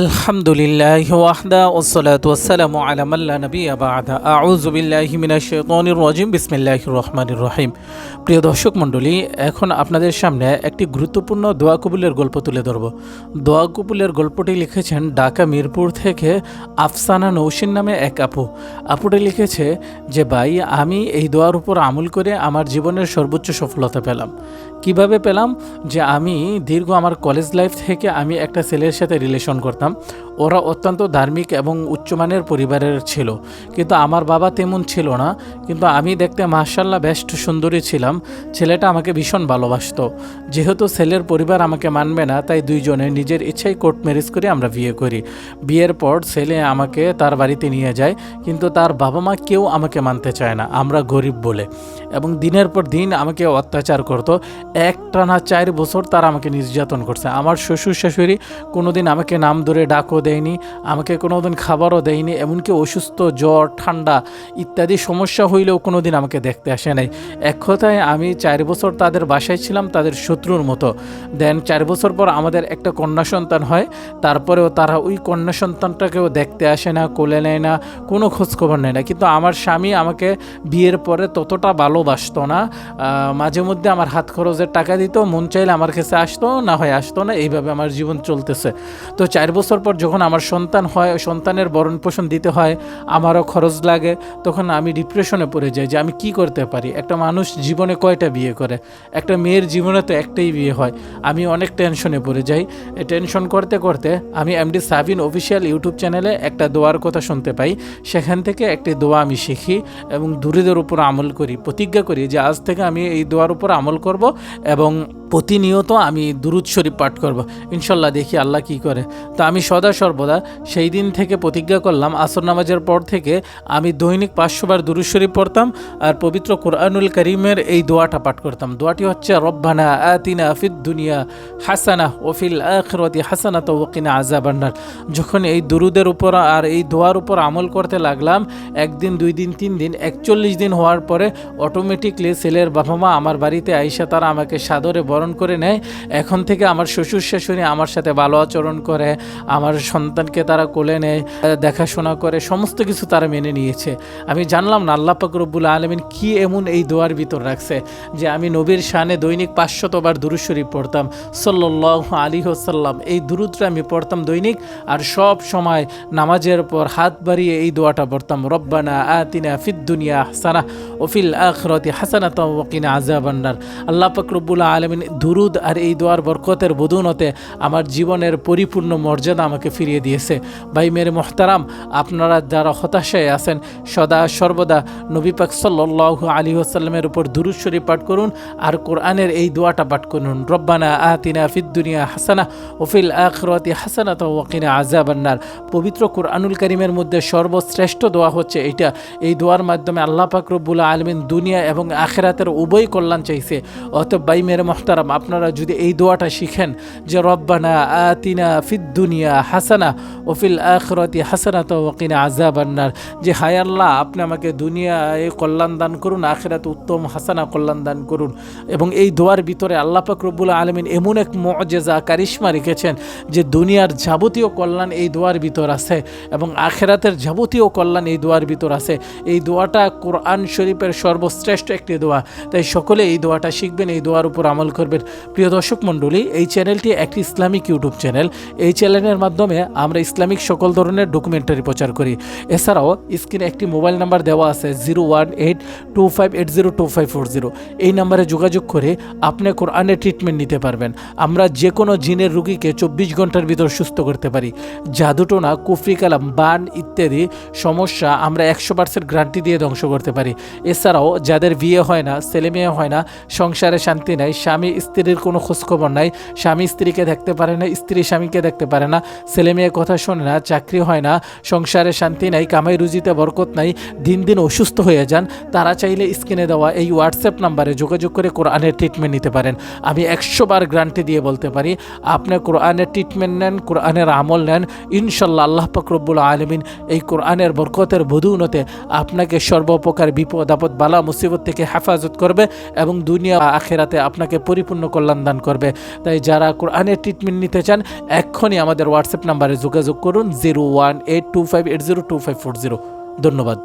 আলহামদুলিল্লাহ ওয়াহদা ওসলাত ওসালাম আলামাল্লা নবী আবাদা আউজুবিল্লাহি মিনাশনির রজিম। বিসমিল্লাহ রহমানির রহিম। প্রিয় দর্শক মণ্ডলী, এখন আপনাদের সামনে একটি গুরুত্বপূর্ণ দোয়া কবুলের গল্প তুলে ধরব। দোয়া কবুলের গল্পটি লিখেছেন ঢাকা মিরপুর থেকে আফসানা নৌসিন নামে এক আপু। আপুটি লিখেছে যে, ভাই, আমি এই দোয়ার উপর আমল করে আমার জীবনের সর্বোচ্চ সফলতা পেলাম। কীভাবে পেলাম যে আমি দীর্ঘ আমার কলেজ লাইফ থেকে আমি একটা ছেলের সাথে রিলেশন করতাম। ওরা অত্যন্ত ধার্মিক এবং উচ্চমানের পরিবারের ছিল। কিন্তু আমার বাবা তেমন ছিল না। কিন্তু আমি দেখতে মার্শাল্লাহ বেস্ট সুন্দরী ছিলাম। ছেলেটা আমাকে ভীষণ ভালোবাসতো। যেহেতু ছেলের পরিবার আমাকে মানবে না, তাই দুইজনে নিজের ইচ্ছাই কোর্ট ম্যারেজ করে আমরা বিয়ে করি। বিয়ের পর ছেলে আমাকে তার বাড়িতে নিয়ে যায়, কিন্তু তার বাবা মা কেউ আমাকে মানতে চায় না। আমরা গরিব বলে। এবং দিনের পর দিন আমাকে অত্যাচার করতো। একটানা চার বছর তারা আমাকে নির্যাতন করছে। আমার শ্বশুর শাশুড়ি কোনোদিন আমাকে নাম ধরে ডাকও দেয়নি, আমাকে কোনোদিন খাবারও দেয়নি, এমনকি অসুস্থ জ্বর, ঠান্ডা ইত্যাদি সমস্যা হইলেও কোনো দিন আমাকে দেখতে আসে নাই। এক কথায় আমি চার বছর তাদের বাসায় ছিলাম, তাদের শত্রুর মতো। দেন চার বছর পর আমাদের একটা কন্যা সন্তান হয়, তারপরেও তারা ওই কন্যা সন্তানটাকেও দেখতে আসে না, কোলে নেয় না, কোনো খোঁজখবর নেয় না। কিন্তু আমার স্বামী আমাকে বিয়ের পরে ততটা ভালোবাসতো না মাঝে মধ্যে আমার হাত খরচের টাকা দিত, মন চাইলে আমার কাছে আসতো, না হয় আসতো না, এইভাবে আমার জীবন চলতেছে। তো চার বছর পর যখন আমার সন্তান হয়, সন্তানের বরণ পোষণ দিতে হয়, আমারও খরচ লাগে, তখন আমি ডিপ্রেশনে পড়ে যাই যে আমি কি করতে পারি? একটা মানুষ জীবনে কয়টা বিয়ে করে? একটা মেয়ের জীবনে তো একটাই বিয়ে হয়। আমি অনেক টেনশনে পড়ে যাই। টেনশন করতে করতে আমি এমডি সাবিন অফিসিয়াল ইউটিউব চ্যানেলে একটা দোয়ার কথা শুনতে পাই। সেখান থেকে একটি দোয়া আমি শিখি এবং দূরেদের উপর আমল করি, প্রতিজ্ঞা করি যে আজ থেকে আমি এই দোয়ার উপর আমল করব এবং প্রতিনিয়ত আমি দুরুদ শরীফ পাঠ করব। ইনশাল্লাহ দেখি আল্লাহ কি করে। তো আমি সদা সর্বদা সেই দিন থেকে প্রতিজ্ঞা করলাম, আসর নামাজের পর থেকে আমি দৈনিক পাঁচশোবার দুরুদ শরীফ পড়তাম আর পবিত্র কোরআনুল করিমের এই দোয়াটা পাঠ করতাম। দোয়াটি হচ্ছে, রব্বানা আতিনা ফিদ দুনিয়া হাসানা ওফিল আখরতি হাসানা তো ওকিনা আজাবান্নার যখন এই দুরুদের উপর আর এই দোয়ার উপর আমল করতে লাগলাম, একদিন, দুই দিন, তিন দিন, একচল্লিশ দিন হওয়ার পরে অটোমেটিকলি ছেলের বাবা মা আমার বাড়িতে আইসা তারা আমাকে সাদরে বরণ করে নেয়। এখন থেকে আমার শ্বশুর শাশুড়ি আমার সাথে ভালো আচরণ করে, আমার সন্তানকে তারা কোলে নেয়, দেখাশোনা করে, সমস্ত কিছু তারা মেনে নিয়েছে। আমি জানলাম না, আল্লাহ পাক রব্বুল আলমিন কি এমন এই দোয়ার ভিতর রাখছে যে আমি নবীর শানে দৈনিক পাঁচশতবার দুরুদ শরীফ পড়তাম। সাল্লাহ আলী হোসাল্লাম এই দুরুদটা আমি পড়তাম দৈনিক আর সব সময় নামাজের পর হাত বাড়িয়ে এই দোয়াটা পড়তাম। রব্বানা আতিনা ফিদ দুনিয়া হাসানা ওফিল আখরতি হাসানা তকিনা আজাবান্নার আল্লাহ পাক রব্বুল আলমিন দুরুদ আর এই দোয়ার বরকতের বদৌনতে আমার জীবনের পরিপূর্ণ মর্যাদা আমাকে ফিরিয়ে দিয়েছে। ভাই মেরে মোহতারাম, আপনারা যারা হতাশায় আছেন, সদা সর্বদা নবী পাক সাল্লাহ আলী আসাল্লামের উপর দুরুদ শরীফ পাঠ করুন আর কোরআনের এই দোয়াটা পাঠ করুন। রব্বানা আতিনা ফিদ দুনিয়া হাসানা ওফিল আখরতি হাসানা তো ওকিনা আজাবান্নার পবিত্র কোরআনুল করিমের মধ্যে সর্বশ্রেষ্ঠ দোয়া হচ্ছে এইটা। এই দোয়ার মাধ্যমে আল্লাহ পাক রব্বুল আলমিন দুনিয়া এবং আখেরাতের উভয় কল্যাণ চাইছে। অত বাই মেরে মোহতারাম আপনারা যদি এই দোয়াটা শিখেন যে রব্বানা আতিনা ফিদ দুনিয়া হাসানা ওফিল আখরতি হাসানা তো ওকিনা আজাবান্নার যে হায় আল্লাহ, আপনি আমাকে দুনিয়া দুনিয়ায় কল্যাণ দান করুন, আখেরাতে উত্তম হাসানা কল্যাণ দান করুন। এবং এই দোয়ার ভিতরে আল্লাহ রব্বুল আলমিন এমন এক মজেজা, কারিশ্মা রেখেছেন যে দুনিয়ার যাবতীয় কল্যাণ এই দোয়ার ভিতর আছে এবং আখেরাতের যাবতীয় কল্যাণ এই দোয়ার ভিতর আছে। এই দোয়াটা কোরআন শরীফের সর্বশ্রেষ্ঠ একটি দোয়া। তাই সকলে এই দোয়াটা শিখবেন, এই দোয়ার উপর আমল করবেন। প্রিয় দর্শক মণ্ডলী, এই চ্যানেলটি একটি ইসলামিক ইউটিউব চ্যানেল। এই চ্যানেলের মাধ্যমে আমরা ইসলামিক সকল ধরনের ডকুমেন্টারি প্রচার করি। এছাড়াও স্ক্রিনে একটি মোবাইল নাম্বার দেওয়া আছে zero one eight two five eight zero two five four zero. এই নাম্বারে যোগাযোগ করে আপনি কোরআনে ট্রিটমেন্ট নিতে পারবেন। আমরা যে কোনো জিনের রুগীকে চব্বিশ ঘণ্টার ভিতর সুস্থ করতে পারি। জাদুটোনা কুফরি কালাম, বান ইত্যাদি সমস্যা আমরা একশো পার্সেন্ট গ্যারান্টি দিয়ে ধ্বংস করতে পারি। এছাড়াও যাদের বিয়ে হয় না, ছেলে মেয়ে হয় না, সংসারে শান্তি নাই, স্বামী স্ত্রীর কোনো খোঁজখবর নাই। স্বামী স্ত্রীকে দেখতে পারে না, স্ত্রী স্বামীকে দেখতে পারে না। ছেলে মেয়ে কথা শোনে না, চাকরি হয় না, সংসারে শান্তি নাই, কামাই রুজিতে বরকত নাই, দিন দিন অসুস্থ হয়ে যান। তারা চাইলে স্ক্রিনে দেওয়া এই হোয়াটসঅ্যাপ নাম্বারে যোগাযোগ করে কোরআনের ট্রিটমেন্ট নিতে পারেন। আমি একশো বার গ্যারান্টি দিয়ে বলতে পারি, আপনি কোরআনের ট্রিটমেন্ট নেন, কোরআনের আমল নেন, ইনশাল্লাহ আল্লাহ পাকরবুল আলমিন এই কোরআনের বরকতের বধুনতে আপনাকে সর্বপ্রকার বিপদ আপদ বালা মুসিবত থেকে হেফাজত করবে এবং দুনিয়া আখেরাতে আপনাকে পরিপূর্ণ কল্যাণ দান করবে। তাই যারা কোরআনের ট্রিটমেন্ট নিতে চান, এক্ষুনি আমাদের হোয়াটসঅ্যাপ নাম্বারে যোগাযোগ করুন zero one eight two five eight zero two five four zero ধন্যবাদ।